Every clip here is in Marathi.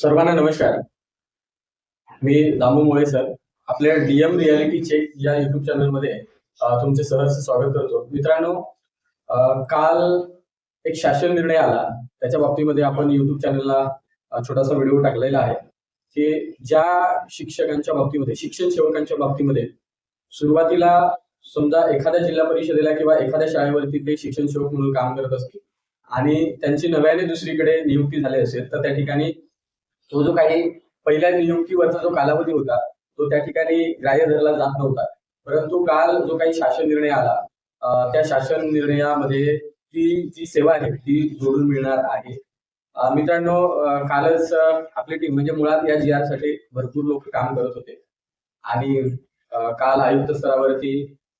सर्वांना नमस्कार. मी दामू मोळे सर आपल्या डीएम रियालिटी चेक या युट्यूब चॅनलमध्ये तुमचे सहर्ष स्वागत करतो. मित्रांनो काल एक शासन निर्णय आला. त्याच्या बाबतीमध्ये आपण युट्यूब चॅनलला छोटासा व्हिडिओ टाकलेला आहे. की ज्या शिक्षकांच्या बाबतीमध्ये शिक्षण सेवकांच्या बाबतीमध्ये सुरुवातीला समजा एखाद्या जिल्हा परिषदेला किंवा एखाद्या शाळेवरती ते शिक्षण सेवक म्हणून काम करत असतील आणि त्यांची नव्याने दुसरीकडे नियुक्ती झाली असेल तर त्या ठिकाणी तो जो काही पहिल्या नियुक्तीवरचा जो कालावधी होता तो त्या ठिकाणी ग्राह्य धरला जात नव्हता. परंतु काल जो काही शासन निर्णय आला त्या शासन निर्णयामध्ये ती जी सेवा आहे ती जोडून मिळणार आहे. मित्रांनो कालच आपली टीम म्हणजे मुळात या जी आरसाठी भरपूर लोक काम करत होते. आणि काल आयुक्त स्तरावरती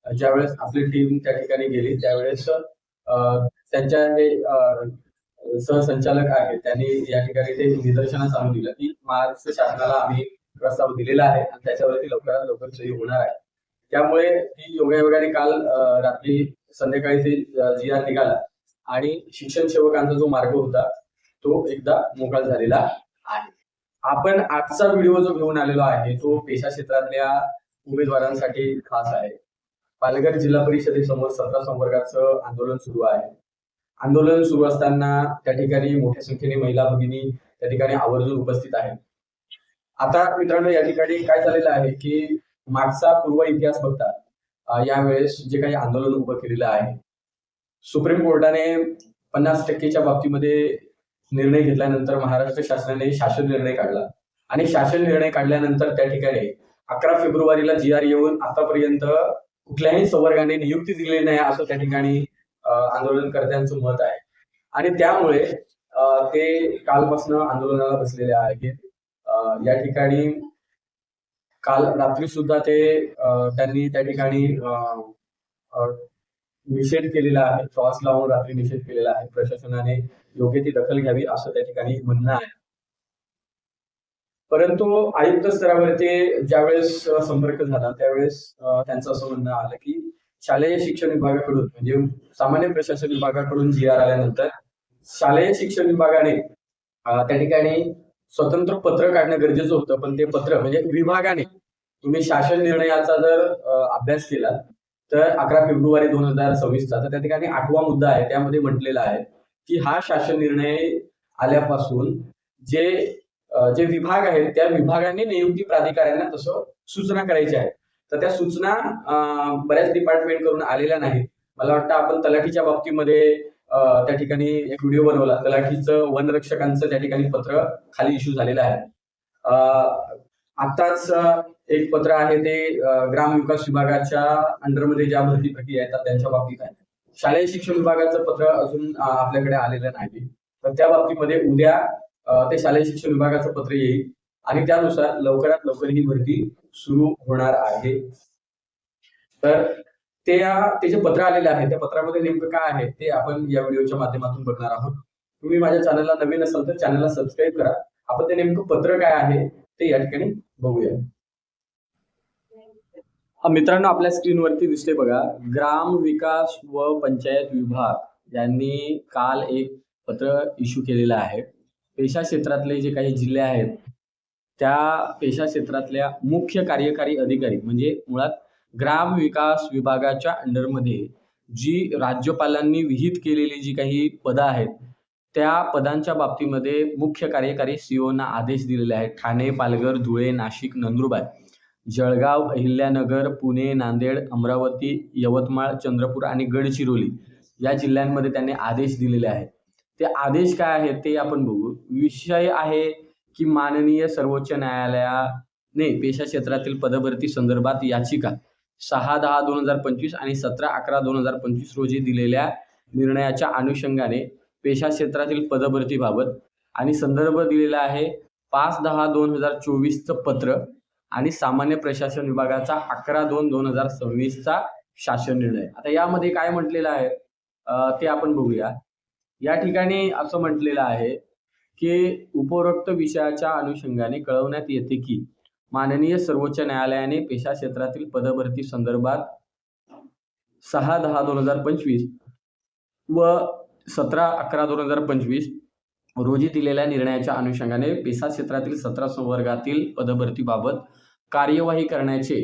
ज्यावेळेस आपली टीम त्या ठिकाणी गेली त्यावेळेस त्यांच्या सहसंचालक आहेत. त्यांनी या ठिकाणी ते निदर्शनास आणून दिलं की महाराष्ट्र शासनाला आम्ही प्रस्ताव दिलेला आहे आणि त्याच्यावरती लवकरात लवकर सही होणार आहे. त्यामुळे ती योगायोगाने काल रात्री संध्याकाळी ते जी आर निघाला आणि शिक्षण सेवकांचा जो मार्ग होता तो एकदा मोकळा झालेला आहे. आपण आजचा व्हिडिओ जो घेऊन आलेलो आहे तो पेशा क्षेत्रातल्या उमेदवारांसाठी खास आहे. पालघर जिल्हा परिषदेसमोर सतरा संवर्गाचं आंदोलन सुरू आहे. आंदोलन सुरू असताना त्या ठिकाणी मोठ्या संख्येने महिला भगिनी त्या ठिकाणी आवर्जून उपस्थित आहेत. आता मित्रांनो या ठिकाणी काय झालेलं आहे की मागचा पूर्व इतिहास बघता यावेळेस जे काही आंदोलन उभं केलेलं आहे सुप्रीम कोर्टाने पन्नास टक्केच्या बाबतीमध्ये निर्णय घेतल्यानंतर महाराष्ट्र शासनाने शासन निर्णय काढला. आणि शासन निर्णय काढल्यानंतर त्या ठिकाणी अकरा फेब्रुवारीला जी आर येऊन आतापर्यंत कुठल्याही संवर्गाने नियुक्ती दिलेली नाही असं त्या ठिकाणी आंदोलनकर्त्यांचं मत आहे. आणि त्यामुळे ते कालपासून आंदोलनाला बसलेले आहेत. या ठिकाणी काल रात्री सुद्धा ते त्यांनी त्या ठिकाणी निषेध केलेला आहे. श्वास लावून रात्री निषेध केलेला आहे. प्रशासनाने योग्य ती दखल घ्यावी असं त्या ठिकाणी म्हणणं आहे. परंतु आयुक्त स्तरावरती ज्यावेळेस संपर्क झाला त्यावेळेस त्यांचं असं म्हणणं आलं की शालेय शिक्षण विभागाकडून म्हणजे सामान्य प्रशासन विभागाकडून जी आर आल्यानंतर शालेय शिक्षण विभागाने त्या ठिकाणी स्वतंत्र पत्र काढणं गरजेचं होतं. पण ते पत्र म्हणजे विभागाने तुम्ही शासन निर्णयाचा जर अभ्यास केला तर अकरा फेब्रुवारी दोन हजार सव्वीसचा तर त्या ठिकाणी आठवा मुद्दा आहे त्यामध्ये म्हटलेला आहे की हा शासन निर्णय आल्यापासून जे जे विभाग आहेत त्या विभागाने नियुक्ती प्राधिकाऱ्यांना तसं सूचना करायची आहे. तर त्या सूचना बऱ्याच डिपार्टमेंट करून आलेल्या नाहीत. मला वाटतं आपण तलाठीच्या बाबतीमध्ये त्या ठिकाणी एक व्हिडिओ बनवला. तलाठीचं वनरक्षकांचं त्या ठिकाणी पत्र खाली इश्यू झालेलं आहे. आताच एक पत्र आहे ते ग्राम विकास विभागाच्या अंडरमध्ये ज्या भरती प्रक्रिया येतात त्यांच्या बाबतीत आहे. शालेय शिक्षण विभागाचं पत्र अजून आपल्याकडे आलेलं नाही. तर त्या बाबतीमध्ये उद्या ते शालेय शिक्षण विभागाचं पत्र येईल. आणि त्यानुसार लवकरात लवकर ही भरती सुरू होणार आहे. तर ते ते जे पत्र आलेले आहे त्या पत्रामध्ये नेमकं काय आहे ते आपण या व्हिडिओच्या माध्यमातून बघणार आहोत. तुम्ही माझ्या चॅनलला नवीन असाल तर चॅनलला सबस्क्राईब करा. आपण ते नेमकं पत्र काय आहे ते या ठिकाणी बघूया. हा मित्रांनो आपल्या स्क्रीनवरती दिसते बघा ग्राम विकास व पंचायत विभाग यांनी काल एक पत्र इश्यू केलेलं आहे. पेशा क्षेत्रातले जे काही जिल्हे आहेत त्या पेशा क्षेत्रातल्या मुख्य कार्यकारी अधिकारी म्हणजे मुळात ग्राम विकास विभागाच्या अंडरमध्ये जी राज्यपालांनी विहित केलेली जी काही पदं आहेत त्या पदांच्या बाबतीमध्ये मुख्य कार्यकारी सीओना आदेश दिलेले आहेत. ठाणे पालघर धुळे नाशिक नंदुरबार जळगाव अहिल्यानगर पुणे नांदेड अमरावती यवतमाळ चंद्रपूर आणि गडचिरोली या जिल्ह्यांमध्ये त्यांनी आदेश दिलेले आहेत. ते आदेश काय आहेत ते आपण बघू. विषय आहे की माननीय सर्वोच्च न्यायालयाने पेशा क्षेत्रातील पदभरती संदर्भात याचिका सहा दहा दोन हजार पंचवीस आणि सतरा अकरा दोन हजार पंचवीस रोजी दिलेल्या निर्णयाच्या अनुषंगाने पेशा क्षेत्रातील पदभरतीबाबत आणि संदर्भ दिलेला आहे पाच दहा दोन हजार चोवीसचं पत्र आणि सामान्य प्रशासन विभागाचा अकरा दोन दोन हजार सव्वीसचा शासन निर्णय. आता यामध्ये काय म्हटलेलं आहे? ते आपण बघूया. या ठिकाणी असं म्हटलेलं आहे की उपरोक्त विषयाच्या अनुषंगाने कळवण्यात येते की माननीय सर्वोच्च न्यायालयाने पेशा क्षेत्रातील पदभरती संदर्भात सहा दहा दोन हजार पंचवीस व सतरा अकरा दोन हजार पंचवीस रोजी दिलेल्या निर्णयाच्या अनुषंगाने पेशा क्षेत्रातील सतरा संवर्गातील पदभरतीबाबत कार्यवाही करण्याचे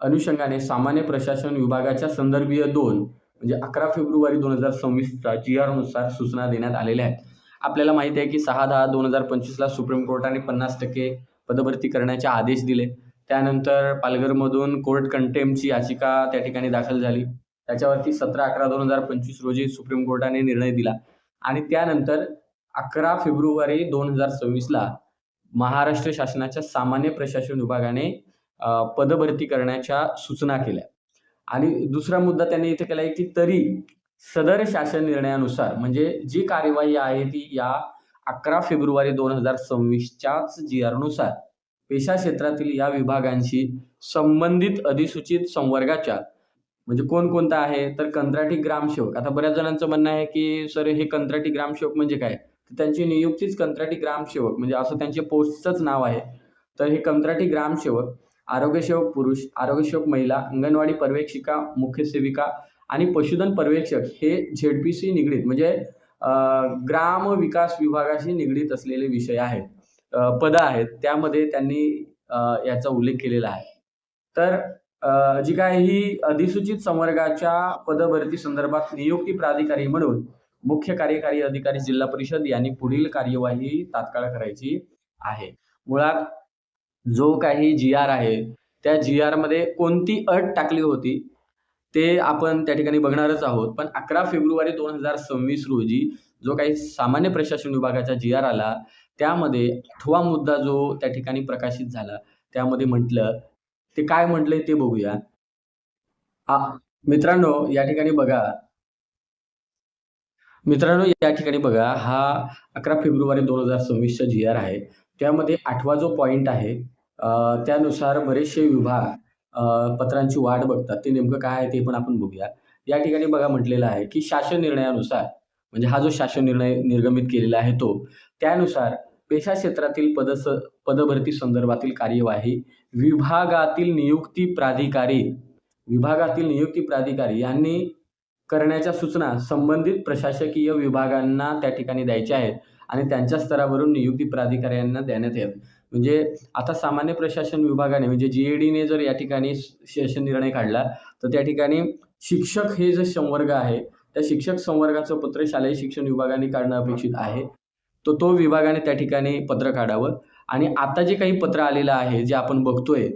अनुषंगाने सामान्य प्रशासन विभागाच्या संदर्भीय दोन म्हणजे अकरा फेब्रुवारी दोन हजार सव्वीसचा जी आरनुसार सूचना देण्यात आलेल्या आहेत. आपल्याला माहिती आहे की सहा दहा दोन हजार पंचवीसला सुप्रीम कोर्टाने पन्नास टक्के पदभरती करण्याचे आदेश दिले. त्यानंतर पालघरमधून कोर्ट कंटेम्पची याचिका त्या ठिकाणी दाखल झाली. त्याच्यावरती सतरा अकरा दोन हजार पंचवीस रोजी सुप्रीम कोर्टाने निर्णय दिला. आणि त्यानंतर अकरा फेब्रुवारी दोन हजार सव्वीसला महाराष्ट्र शासनाच्या सामान्य प्रशासन विभागाने पदभरती करण्याच्या सूचना केल्या. आणि दुसरा मुद्दा त्यांनी इथे केला आहे की तरी सदर शासन निर्णयानुसार म्हणजे जी कार्यवाही आहे ती या अकरा फेब्रुवारी दोन हजार सव्वीसच्याच जी आरनुसार पेशा क्षेत्रातील या विभागांशी संबंधित अधिसूचित संवर्गाच्या म्हणजे कोणकोणता आहे? तर कंत्राटी ग्रामसेवक. आता बऱ्याच जणांचं म्हणणं आहे की सर हे कंत्राटी ग्रामसेवक म्हणजे काय? तर त्यांची नियुक्तीच कंत्राटी ग्रामसेवक म्हणजे असं त्यांचे पोस्टचंच नाव आहे. तर हे कंत्राटी ग्रामसेवक आरोग्यसेवक पुरुष आरोग्यसेवक महिला अंगणवाडी पर्यवेक्षिका मुख्य सेविका आणि पशुधन पर्यवेक्षक हे झेड सी निगडीत म्हणजे ग्राम विकास विभागाशी निगडीत असलेले विषय आहेत पद आहेत त्यामध्ये त्यांनी याचा उल्लेख केलेला आहे. तर अं, जी काय ही अधिसूचित संवर्गाच्या पदभरती संदर्भात नियुक्ती प्राधिकारी म्हणून मुख्य कार्यकारी अधिकारी जिल्हा परिषद यांनी पुढील कार्यवाही तात्काळ करायची आहे. मुळात जो काही जी आर आहे त्या जी आरमध्ये कोणती अट टाकली होती? ते आपण त्या ठिकाणी बघणारच आहोत. पण अकरा फेब्रुवारी दोन हजार सव्वीस रोजी जो काही सामान्य प्रशासन विभागाचा जी आर आला त्यामध्ये आठवा मुद्दा जो त्या ठिकाणी प्रकाशित झाला त्यामध्ये म्हटलं ते काय म्हटलंय ते बघूया. मित्रांनो या ठिकाणी बघा. मित्रांनो या ठिकाणी बघा हा अकरा फेब्रुवारी दोन हजार सव्वीसचा जी आर आहे. त्यामध्ये आठवा जो पॉईंट आहे त्यानुसार बरेचसे विभाग पत्रांची वाट बघतात. ते नेमकं काय आहे ते पण आपण बघूया या ठिकाणी बघा म्हटलेलं आहे की शासन निर्णयानुसार म्हणजे हा जो शासन निर्णय निर्गमित केलेला आहे तो त्यानुसार पेशा क्षेत्रातील पदस पदभरती संदर्भातील कार्यवाही विभागातील नियुक्ती प्राधिकारी विभागातील नियुक्ती प्राधिकारी यांनी करण्याच्या सूचना संबंधित प्रशासकीय विभागांना त्या ठिकाणी द्यायच्या आहेत आणि त्यांच्या स्तरावरून नियुक्ती प्राधिकाऱ्यांना देण्यात येत. म्हणजे आता सामान्य प्रशासन विभागाने म्हणजे जी ए डीने जर या ठिकाणी शैक्षण निर्णय काढला तर त्या ठिकाणी शिक्षक हे जे संवर्ग आहे त्या शिक्षक संवर्गाचं पत्र शालेय शिक्षण विभागाने काढणं अपेक्षित आहे. तो तो विभागाने त्या ठिकाणी पत्र काढावं. आणि आता जे काही पत्र आलेलं आहे जे आपण बघतोय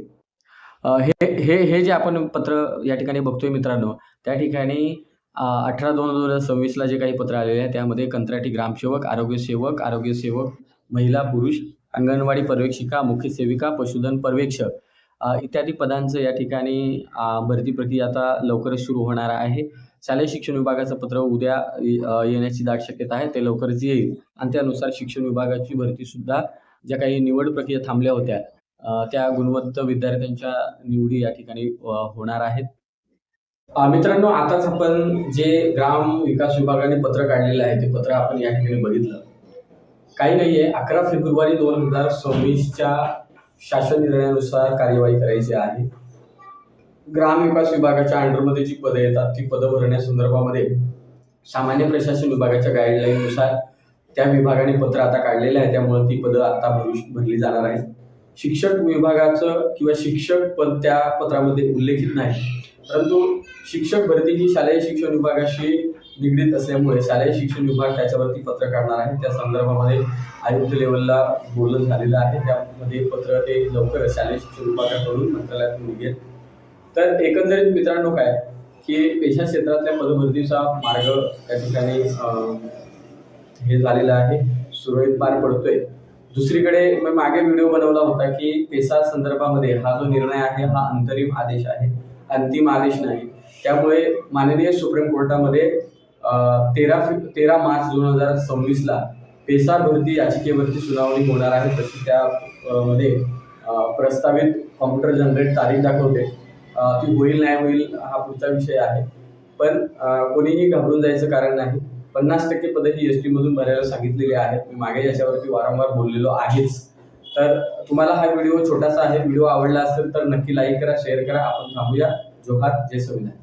हे हे हे जे आपण पत्र या ठिकाणी बघतोय मित्रांनो त्या ठिकाणी अठरा दोन दोन हजार सव्वीसला जे काही पत्र आलेले आहे त्यामध्ये कंत्राटी ग्रामसेवक आरोग्यसेवक आरोग्यसेवक महिला पुरुष अंगणवाडी पर्यवेक्षिका मुख्य सेविका पशुधन पर्यवेक्षक इत्यादी पदांचं या ठिकाणी भरती प्रक्रिया आता लवकरच सुरू होणार आहे. शालेय शिक्षण विभागाचं पत्र उद्या येण्याची दाट शक्यता आहे ते लवकरच येईल. आणि त्यानुसार शिक्षण विभागाची भरती सुद्धा ज्या काही निवड प्रक्रिया थांबल्या होत्या त्या गुणवत्त विद्यार्थ्यांच्या निवडी या ठिकाणी होणार आहेत. मित्रांनो आताच आपण जे ग्राम विकास विभागाने पत्र काढलेलं आहे ते पत्र आपण या ठिकाणी बघितलं. काही नाही आहे अकरा फेब्रुवारी दोन हजार सव्वीसच्या शासन निर्णयानुसार कार्यवाही करायची आहे. ग्रामविकास विभागाच्या अंडरमध्ये जी पदं येतात ती पदं भरण्यासंदर्भामध्ये सामान्य प्रशासन विभागाच्या गाईडलाईननुसार त्या विभागाने पत्र आता काढलेलं आहे. त्यामुळे ती पदं आता भरू भरली जाणार आहेत. शिक्षक विभागाचं किंवा शिक्षक पद त्या पत्रामध्ये उल्लेखित नाही. परंतु शिक्षक भरती ही शालेय शिक्षण विभागाशी निगडीत असल्यामुळे शालेय शिक्षण विभाग त्याच्यावरती पत्र काढणार आहे. त्या संदर्भामध्ये आयुक्त लेवलला बोलणं झालेलं आहे. त्यामध्ये पत्र ते लवकर शालेय शिक्षण विभागाकडून मंत्रालयातून निघेल तर एकंदरीत मित्रांनो काय की पेशा क्षेत्रातल्या पदभरतीचा मार्ग त्या ठिकाणी हे झालेला आहे. सुरळीत पार पडतोय. दुसरीकडे मी मागे व्हिडिओ बनवला होता की पेसा संदर्भामध्ये हा जो निर्णय आहे हा अंतरिम आदेश आहे. अंतिम आदेश नाही. त्यामुळे माननीय सुप्रीम कोर्टामध्ये तेरा तेरा मार्च दोन हजार सव्वीसला पेसा भरती याचिकेवरती सुनावणी होणार आहे. तशी त्या मध्ये प्रस्तावित कॉम्प्युटर जनरेट तारीख दाखवते. ती होईल नाही होईल हा पुढचा विषय आहे. पण कोणीही घाबरून जायचं कारण नाही. पन्नास टक्के पदं ही एस टीमधून भरायला सांगितलेली आहेत. मी मागे याच्यावरती वारंवार बोललेलो आहेच. तर तुम्हाला हा व्हिडिओ छोटासा आहे. व्हिडिओ आवडला असेल तर नक्की लाईक करा शेअर करा. आपण थांबूया. जोहार जय संविधान.